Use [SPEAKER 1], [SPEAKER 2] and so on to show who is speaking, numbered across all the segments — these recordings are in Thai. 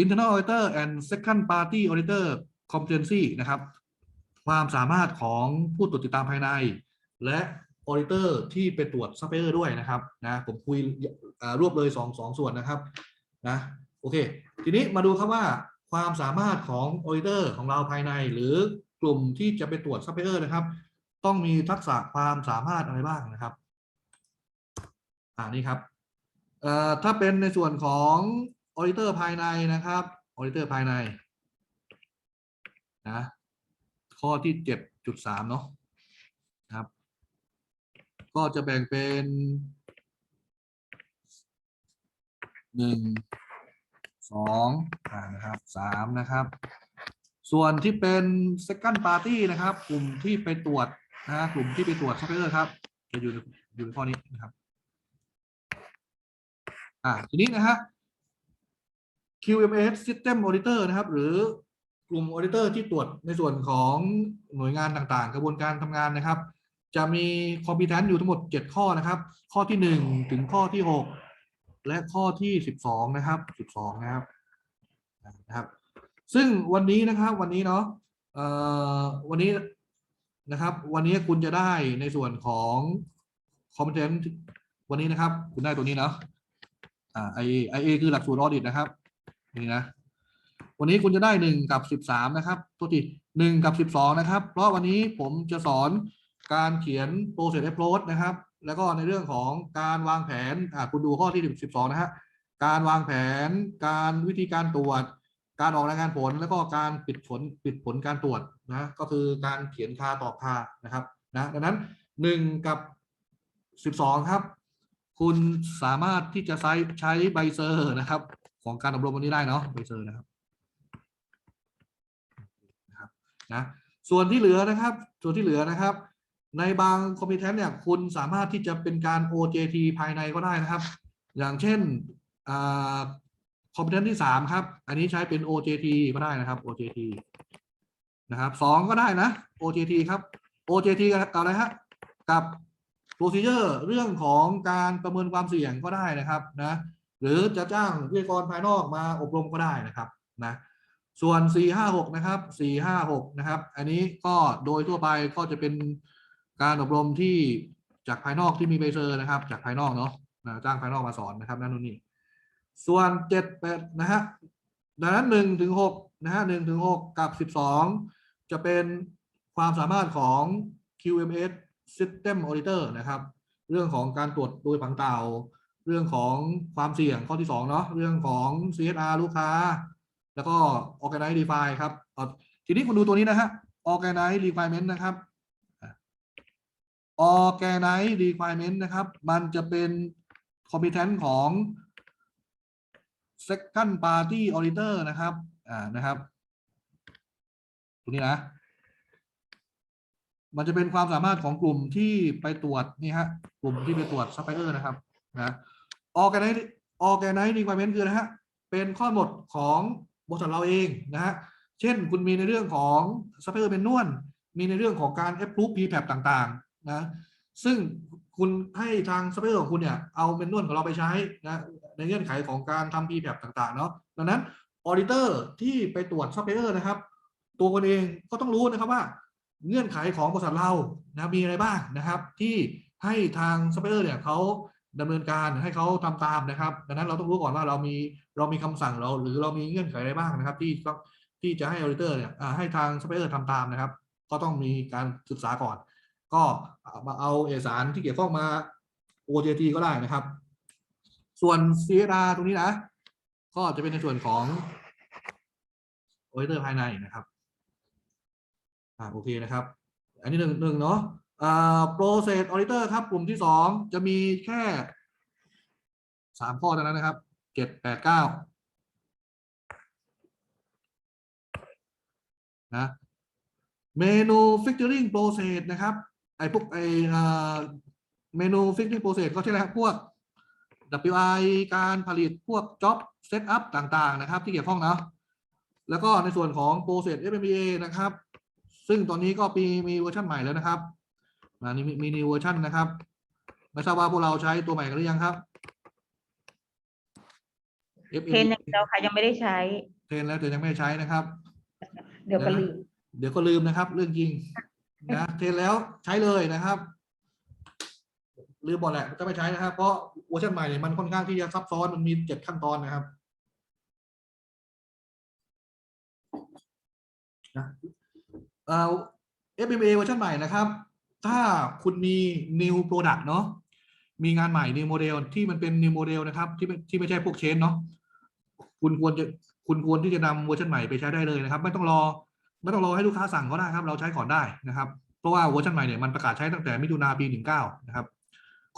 [SPEAKER 1] internal auditor and second party auditor competency นะครับ ความสามารถของผู้ตรวจติดตามภายใน และ auditor ที่ไปตรวจ supplier ด้วยนะครับนะผมคุยรวบเลยสองสองส่วนนะครับนะโอเค ทีนี้มาดูครับว่าความสามารถของ auditor ของเราภายใน หรือกลุ่มที่จะไปตรวจ supplier นะครับ ต้องมีทักษะความสามารถอะไรบ้างนะครับอ่านี่ครับเอ่อถ้าเป็นในส่วนของ auditor ภายในนะครับ auditor ภายในนะข้อที่7.3เนาะนาะครับ ก็จะแบ่งเป็นหนึ่งสองนะครับสามนะครับ ส่วนที่เป็น second party นะครับ กลุ่มที่ไปตรวจนะกลุ่มที่ไปตรวจ supplier ครับจะอยู่ในอยู่ในข้อนี้นะครับ อ่าทีนี้นะฮะ QMS System Auditor นะครับ หรือกลุ่ม Auditor ที่ตรวจในส่วนของหน่วยงานต่างๆ กระบวนการทำงานนะครับ จะมี competence อยู่ทั้งหมด 7 ข้อนะครับ ข้อที่ 1 ถึงข้อที่ 6 และข้อที่ 12 นะครับ 12 นะครับนะครับ ซึ่งวันนี้นะครับวันนี้เนาะเอ่อวันนี้นะครับ วันนี้คุณจะได้ในส่วนของ competence วันนี้นะครับ คุณได้ตัวนี้เนาะอ่า IA IA คือหลักสูตร audit นะครับ นี่นะวันนี้คุณจะได้หนึ่งกับสิบสามนะครับตัวที่หนึ่งกับสิบสองนะครับ เพราะวันนี้ผมจะสอนการเขียน process approach นะครับ แล้วก็ในเรื่องของการวางแผนอ่าคุณดูข้อที่สิบสองนะฮะการวางแผน การวิธีการตรวจ การออกรายงานผล แล้วก็การปิดผลปิดผลการตรวจนะก็คือการเขียนคาตอบคานะครับนะดังนั้นหนึ่งกับสิบสองครับ คุณสามารถที่จะใช้ใช้ใบเซอร์นะครับ ของการอบรมวันนี้ได้เนาะใบเซอนะครับนะครับนะส่วนที่เหลือนะครับ ส่วนที่เหลือนะครับ ในบางคอมพิวเตอร์เนี่ยคุณสามารถที่จะเป็นการ OJT ภายในก็ได้นะครับ อย่างเช่นคอมพิวเตอร์ที่สามครับ อันนี้ใช้เป็น OJT ก็ได้นะครับ OJT นะครับสองก็ได้นะ OJT ครับ OJT กับอะไรฮะกับ procedure เรื่องของการประเมินความเสี่ยงก็ได้นะครับนะ หรือจะจ้างวิทยากรภายนอกมาอบรมก็ได้นะครับนะส่วน 456 นะครับ 456 นะครับ อันนี้ก็โดยทั่วไปก็จะเป็นการอบรมที่จากภายนอกที่มีใบเซอร์นะครับ จากภายนอกเนาะนะจ้างภายนอกมาสอนนะครับนั่นนู่นนี่ส่วน 7 8 นะฮะดังนั้น1ถึง6นะฮะ1ถึง6กับ 12 จะเป็นความสามารถของ QMS System Auditor นะครับ เรื่องของการตรวจโดยผังเต่า เรื่องของความเสี่ยงข้อที่2เนาะเรื่องของ CSR ลูกค้า แล้วก็ organize define ครับทีนี้คุณดูตัวนี้นะฮะ organize requirement นะครับ organize requirement นะครับ มันจะเป็น competence ของ second party auditor นะครับอ่านะครับตัวนี้นะ มันจะเป็นความสามารถของกลุ่มที่ไปตรวจนี่ฮะกลุ่มที่ไปตรวจ supplier นะครับนะ organize organize requirement คือนะฮะเป็นข้อกำหนดของบริษัทเราเองนะฮะเช่นคุณมีในเรื่องของ supplier manual มีในเรื่องของการ approve PPAP ต่างๆนะซึ่งคุณให้ทาง supplier ของคุณเนี่ยเอา manual ของเราไปใช้นะในเงื่อนไขของการทำ PPAP ต่างๆเนาะดังนั้น auditor ที่ไปตรวจ supplier นะครับ ตัวคนเองก็ต้องรู้นะครับว่าเงื่อนไขของบริษัทเรานะมีอะไรบ้างนะครับ ที่ให้ทาง supplier เนี่ยเขา ดำเนินการให้เขาทำตามนะครับ ดังนั้นเราต้องรู้ก่อนว่าเรามีเรามีคำสั่งเราหรือเรามีเงื่อนไขอะไรบ้างนะครับ ที่ต้องที่จะให้ auditor เนี่ยให้ทาง supplier ทำตามนะครับ ก็ต้องมีการศึกษาก่อน ก็มาเอาเอกสารที่เกี่ยวข้องมา OJT ก็ได้นะครับ ส่วน CSR ตรงนี้นะ ก็จะเป็นในส่วนของ auditor ภายในนะครับอ่าโอเคนะครับ อันนี้หนึ่งหนึ่งเนาะ อ่า process auditor ครับ กลุ่มที่สองจะมีแค่สามข้อเท่านั้นนะครับเจ็ดแปดเก้านะ manufacturing process นะครับ ไอพวกไออ่า manufacturing process ก็ใช่แล้วพวก WI การผลิตพวก job setup ต่าง ๆ นะครับ ที่เกี่ยวข้องเนาะแล้วก็ในส่วนของ process FMEA นะครับ ซึ่งตอนนี้ก็มีมีเวอร์ชันใหม่แล้วนะครับ อ่านี่มีมีนิวเวอร์ชันนะครับ ไม่ทราบว่าพวกเราใช้ตัวใหม่กันหรือยังครับ FMEA
[SPEAKER 2] เทรนอย่างเดียวค่ะยังไม่ได้ใช้
[SPEAKER 1] เทรนแล้วแต่ยังไม่ได้ใช้นะครับ
[SPEAKER 2] เดี๋ยวก็ลืม
[SPEAKER 1] เดี๋ยวก็ลืมนะครับ เรื่องจริงนะเทรนแล้วใช้เลยนะครับลืมหมดแหละจะไม่ใช้นะครับ เพราะเวอร์ชันใหม่เนี่ยมันค่อนข้างที่จะซับซ้อนมันมีเจ็ดขั้นตอนนะครับนะเอ่อ FMA เวอร์ชันใหม่นะครับ ถ้าคุณมี new product เนาะมีงานใหม่ new model ที่มันเป็น new model นะครับ ที่ไม่ที่ไม่ใช่พวกเชนเนาะคุณควรจะคุณควรที่จะนำเวอร์ชันใหม่ไปใช้ได้เลยนะครับ ไม่ต้องรอไม่ต้องรอให้ลูกค้าสั่งก็ได้ครับ เราใช้ก่อนได้นะครับ เพราะว่าเวอร์ชันใหม่เนี่ยมันประกาศใช้ตั้งแต่มิถุนาปี19นะครับ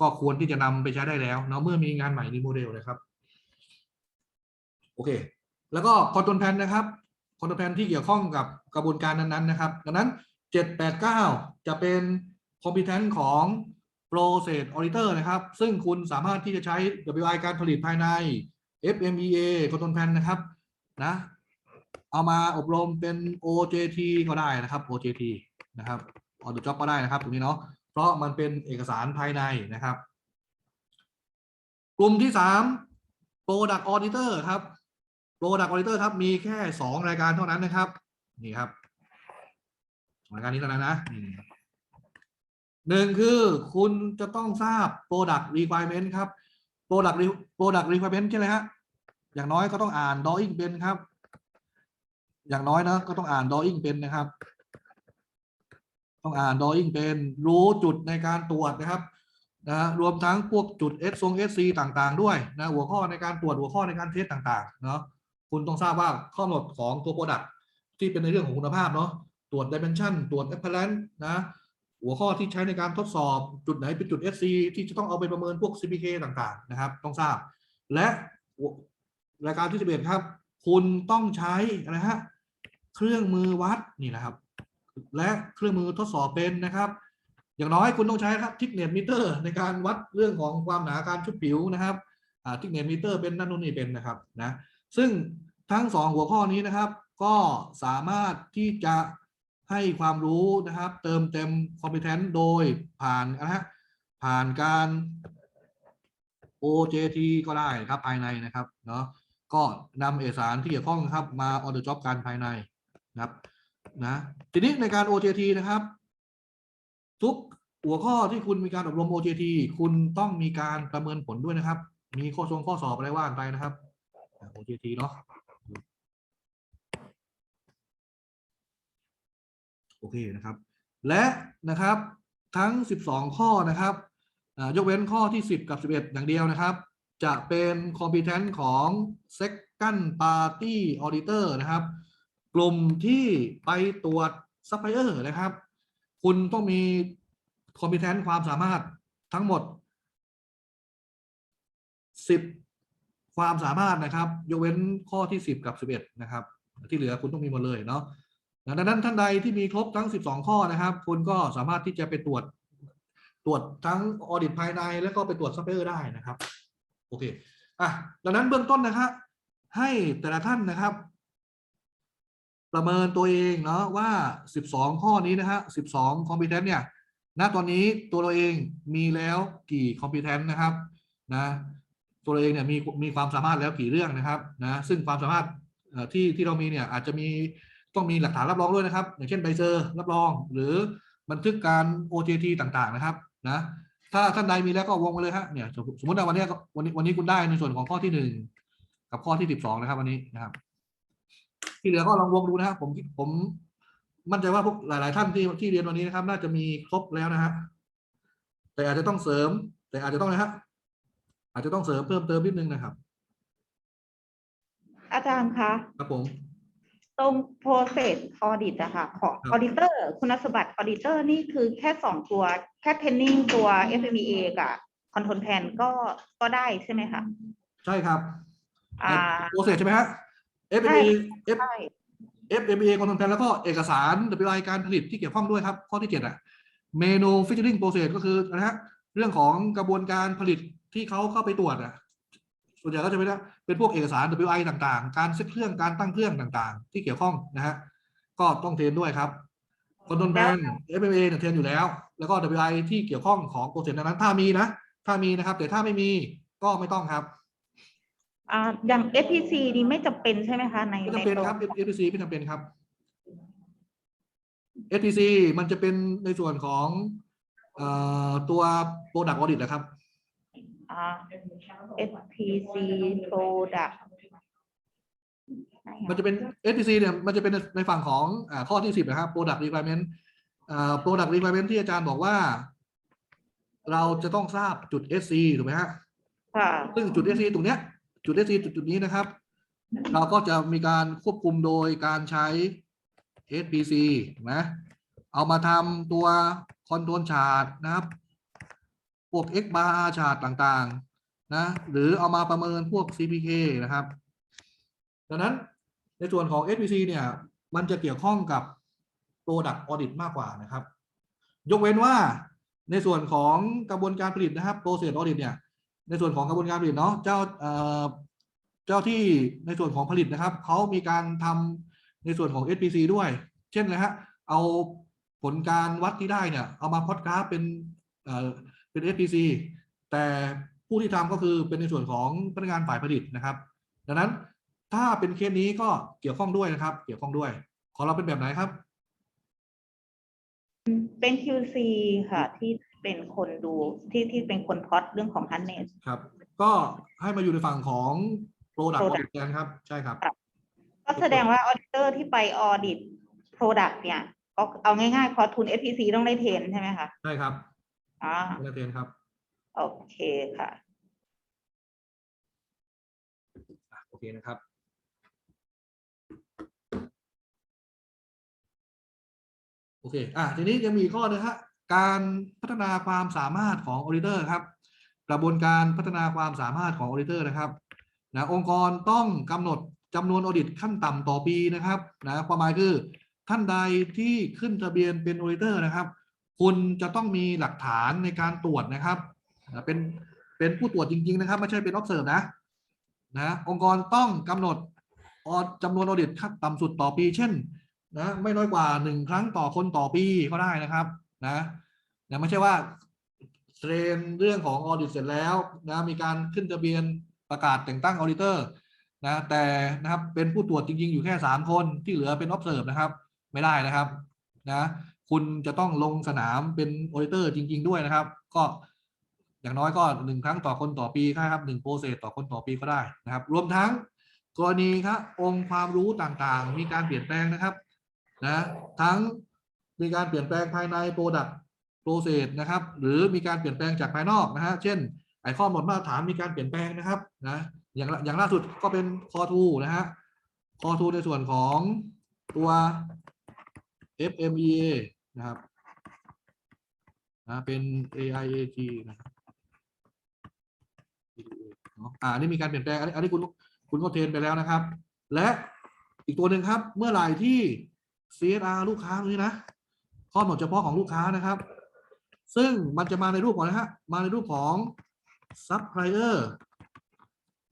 [SPEAKER 1] ก็ควรที่จะนำไปใช้ได้แล้วเนาะเมื่อมีงานใหม่ในโมเดลนะครับโอเค แล้วก็คอนโทรลแพนนะครับคอนโทรลแพนที่เกี่ยวข้องกับกระบวนการนั้นๆนะครับ ดังนั้น 789 จะเป็นคอมพิ t e n ของ Process Auditor นะครับ ซึ่งคุณสามารถที่จะใช้ WI การผลิตภายใน FMEA คอนโทรลแพนนะครับนะเอามาอบรมเป็น OJT ก็ได้นะครับ OJT นะครับ on the job ก็ได้นะครับตรงนี้เนาะเพราะมันเป็นเอกสารภายในนะครับ กลุ่มที่สาม Product Auditor ครับ Product Auditor ครับ มีแค่สองรายการเท่านั้นนะครับ นี่ครับ รายการนี้เท่านั้นนะหนึ่งคือคุณจะต้องทราบ Product Requirement ครับ Product Product Requirement ใช่ไหมฮะอย่างน้อยก็ต้องอ่าน Drawing เป็นครับ อย่างน้อยนะก็ต้องอ่าน Drawing เป็นนะครับ ต้องอ่าน drawing เป็นรู้จุดในการตรวจนะครับนะรวมทั้งพวกจุด S ทรง SC ต่างๆ ด้วยนะหัวข้อในการตรวจหัวข้อในการเทสต่างๆเนาะคุณต้องทราบว่าข้อกำหนดของตัว Product ที่เป็นในเรื่องของคุณภาพเนาะ ตรวจ Dimension ตรวจ Apparent นะหัวข้อที่ใช้ในการทดสอบจุดไหนเป็นจุด SC ที่จะต้องเอาไปประเมินพวก CPK ต่างๆ นะครับ ต้องทราบ และรายการที่11ครับ คุณต้องใช้อะไรฮะเครื่องมือวัดนี่นะครับ และเครื่องมือทดสอบเป็นนะครับ อย่างน้อยคุณต้องใช้ครับทิกเนตมิเตอร์ในการวัดเรื่องของความหนาการชุบผิวนะครับทิกเนตมิเตอร์เป็นนั่นนู่นนี่เป็นนะครับนะซึ่งทั้งสองหัวข้อนี้นะครับ ก็สามารถที่จะ ให้ความรู้นะครับ เติมเต็ม competence โดยผ่านนะฮะผ่านการ OJT ก็ได้ครับภายในนะครับเนาะก็นำเอกสารที่เกี่ยวข้องครับมา on the job กันภายในนะครับนะทีนี้ในการ OJT นะครับ ทุกหัวข้อที่คุณมีการอบรม OJT คุณต้องมีการประเมินผลด้วยนะครับ มีข้อทรงข้อสอบอะไรว่าไปนะครับ OJT เนาะ โอเคนะครับ และนะครับทั้ง 12 ข้อนะครับยกเว้นข้อที่ 10 กับ 11 อย่างเดียวนะครับ จะเป็น competence ของ second party auditor นะครับ กลุ่มที่ไปตรวจซัพพลายเออร์นะครับ คุณต้องมีคอมพิ t e n ความสามารถทั้งหมด 10 ความสามารถนะครับ ยกเว้นข้อที่ 10 กับ 11 นะครับ ที่เหลือคุณต้องมีหมดเลยเนาะ ดังนั้นท่านใดที่มีครบทั้ง 12 ข้อนะครับ คุณก็สามารถที่จะไปตรวจตรวจทั้งออดิตภายในแล้วก็ไปตรวจซัพพลายเออร์ได้นะครับ โอเคอะดังนั้นเบื้องต้นนะครับให้แต่ละท่านนะครับ ประเมินตัวเองเนาะว่า 12 ข้อนี้นะฮะ 12 competence เนี่ยณตอนนี้ตัวเราเองมีแล้วกี่ competence นะครับนะตัวเราเองเนี่ยมีมีความสามารถแล้วกี่เรื่องนะครับนะซึ่งความสามารถที่ที่เรามีเนี่ยอาจจะมี ต้องมีหลักฐานรับรองด้วยนะครับ อย่างเช่นใบเซอร์รับรอง หรือบันทึกการ OJT ต่างๆนะครับนะถ้าท่านใดมีแล้วก็วงไปเลยฮะเนี่ยสมสมมติว่าวันเนี้ยก็วันนี้วันนี้คุณได้ในส่วนของข้อที่หนึ่งกับข้อที่สิบสองนะครับ วันนี้นะครับ ที่เหลือก็ลองวงดูนะครับ ผมผมมั่นใจว่าพวกหลาย ๆ ท่านที่ที่เรียนวันนี้นะครับ น่าจะมีครบแล้วนะฮะแต่อาจจะต้องเสริม แต่อาจจะต้องนะฮะอาจจะต้องเสริมเพิ่มเติมนิดนึงนะครับ
[SPEAKER 2] อาจารย์คะ
[SPEAKER 1] ครับผม
[SPEAKER 2] ตรง process audit อะค่ะของ
[SPEAKER 1] ครับ
[SPEAKER 2] auditor คุณสมบัติ auditor นี่คือแค่สองตัว แค่ training ตัว FMEA กับ control plan ก็ก็ได้ใช่ไหมคะ
[SPEAKER 1] ใช่ครับ
[SPEAKER 2] อ่า
[SPEAKER 1] โปรเซสใช่ไหมฮะ
[SPEAKER 2] ใช่
[SPEAKER 1] FMA F
[SPEAKER 2] ใช่
[SPEAKER 1] FMEA คอนโทรลแพนแล้วก็เอกสาร WI การผลิตที่เกี่ยวข้องด้วยครับ ข้อที่เจ็ดอะเมนูฟิชเชอริงโปรเซสก็คือนะฮะเรื่องของกระบวนการผลิตที่เขาเข้าไปตรวจอะ ส่วนใหญ่ก็จะเป็นว่าเป็นพวกเอกสาร WI ต่างๆ การเซ็ตเครื่องการตั้งเครื่องต่างๆ ที่เกี่ยวข้องนะฮะก็ต้องเทรนด้วยครับคอนโทรลแพน FMA เนี่ยเทรนอยู่แล้ว แล้วก็ WI ที่เกี่ยวข้องของโปรเซสนั้นๆถ้ามีนะ ถ้ามีนะครับ แต่ถ้าไม่มีก็ไม่ต้องครับ
[SPEAKER 2] อ่าอย่าง FPC นี่ไม่จำเป็นใช่ไหมคะใน
[SPEAKER 1] ไม่
[SPEAKER 2] ใน
[SPEAKER 1] จำเป็น
[SPEAKER 2] ตัว
[SPEAKER 1] ครับ SPC ไม่จำเป็นครับ SPC มันจะเป็นในส่วนของเอ่อตัว Product Audit นะครับ
[SPEAKER 2] อ่า FPC product
[SPEAKER 1] มันจะเป็น SPC เนี่ยมันจะเป็นในฝั่งของอาข้อที่สิบนะครับ Product Requirement อ่า Product Requirement ที่อาจารย์บอกว่า เราจะต้องทราบจุด SC ถูกไหมฮะ
[SPEAKER 2] ค่ะ
[SPEAKER 1] ซึ่งจุด SC ตรงเนี้ย จุด SC จุดจุดนี้นะครับ เราก็จะมีการควบคุมโดยการใช้ SPC นะเอามาทำตัวคอนโทรลชาร์ตนะครับ พวก X bar ชาร์ตต่างๆ นะ หรือเอามาประเมินพวก CPK นะครับ ดังนั้นในส่วนของ SPC เนี่ย มันจะเกี่ยวข้องกับ Product Audit มากกว่านะครับ ยกเว้นว่าในส่วนของกระบวนการผลิตนะครับ Process Audit เนี่ย ในส่วนของกระบวนการผลิตเนาะ เจ้าเอ่อเจ้าที่ในส่วนของผลิตนะครับ เขามีการทำในส่วนของ SPC ด้วย เช่นเลยฮะ เอาผลการวัดที่ได้เนี่ย เอามาพอดกราฟเป็น เอ่อเป็น SPC แต่ผู้ที่ทำก็คือเป็นในส่วนของพนักงานฝ่ายผลิตนะครับ ดังนั้นถ้าเป็นเคสนี้ก็เกี่ยวข้องด้วยนะครับ เกี่ยวข้องด้วย ของเราเป็นแบบไหนครับ
[SPEAKER 2] เป็น QC ค่ะ ที่เป็นคนดูที่ที่เป็นคนพล็อตเรื่องของ hardness
[SPEAKER 1] ครับ ก็ให้มาอยู่ในฝั่งของ Product
[SPEAKER 2] Product
[SPEAKER 1] Audit แทนครับ ใช่ครับ
[SPEAKER 2] ก็แสดงว่า auditor ที่ไป audit product เนี่ย ก็เอาง่ายๆพอทุน FPC ต้องได้เทรนใช่ไหมคะ
[SPEAKER 1] ใช่ครับ
[SPEAKER 2] อ่า
[SPEAKER 1] นักเรียนครับ
[SPEAKER 2] โอเคค่ะ
[SPEAKER 1] อะ โอเคนะครับ โอเค อะทีนี้ยังมีข้อหนึงฮะ การพัฒนาความสามารถของออ d ิเตอร์ครับ กระบวนการพัฒนาความสามารถของออ d ิเตอร์นะครับนะองค์กรต้องกำหนดจำนวนออดิตขั้นต่ำต่อปีนะครับนะความหมายคือท่านใดที่ขึ้นทะเบียนเป็นออ d ิเตอร์นะครับ คุณจะต้องมีหลักฐานในการตรวจนะครับเป็นเป็นผู้ตรวจจริง ๆ นะครับ ไม่ใช่เป็น observe นะนะองค์กรต้องกำหนดออจำนวนออเดตขั้นต่ำสุดต่อปี เช่นนะไม่น้อยกว่าหนึ่งครั้งต่อคนต่อปีก็ได้นะครับนะนะไม่ใช่ว่าเทรนเรื่องของออเดตเสร็จแล้วนะมีการขึ้นทะเบียนประกาศแต่งตั้งออเดเตอร์นะแต่นะครับเป็นผู้ตรวจจริง ๆ อยู่แค่สามคนที่เหลือเป็น observe นะครับ ไม่ได้นะครับนะ คุณจะต้องลงสนามเป็นออดิเตอร์จริง ๆ ด้วยนะครับ ก็อย่างน้อยก็หนึ่งครั้งต่อคนต่อปีครับหนึ่งโปรเซสต่อคนต่อปีก็ได้นะครับ รวมทั้งกรณีครับองค์ความรู้ต่างๆ มีการเปลี่ยนแปลงนะครับนะทั้งมีการเปลี่ยนแปลงภายใน Product Process นะครับ หรือมีการเปลี่ยนแปลงจากภายนอกนะฮะเช่นไอข้อกำหนดมาตรฐานมีการเปลี่ยนแปลงนะครับนะอย่างอย่างล่าสุดก็เป็น Core 2นะฮะ Core 2ในส่วนของตัว FMEA นะครับนะเป็น AIAG นะครับอ่านี่มีการเปลี่ยนแปลงอันนี้คุณคุณก็เทรนไปแล้วนะครับ และอีกตัวหนึ่งครับเมื่อไหร่ที่ CSR ลูกค้านี้นะข้อกำหนดเฉพาะของลูกค้านะครับ ซึ่งมันจะมาในรูปของนะฮะมาในรูปของ supplier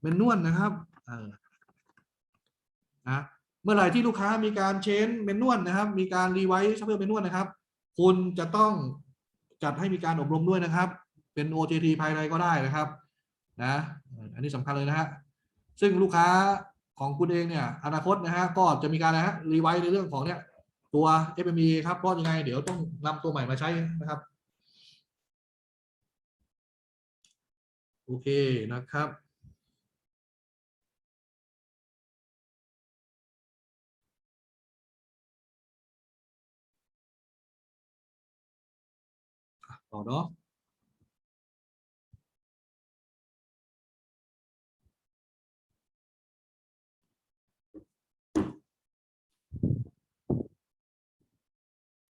[SPEAKER 1] เมนนวลนะครับเออนะ มื่อไหร่ที่ลูกค้ามีการเชนเมนนวลนะครับ มีการรีไวซ์ซัพพลายเมนนวลนะครับ คุณจะต้องจัดให้มีการอบรมด้วยนะครับ เป็น OJT ภายในก็ได้นะครับนะอันนี้สำคัญเลยนะฮะซึ่งลูกค้าของคุณเองเนี่ยอนาคตนะฮะก็จะมีการนะฮะรีไวซ์ในเรื่องของเนี่ยตัว FME ครับเพราะยังไง เดี๋ยวต้องนำตัวใหม่มาใช้นะครับ โอเคนะครับ ต่อเนาะ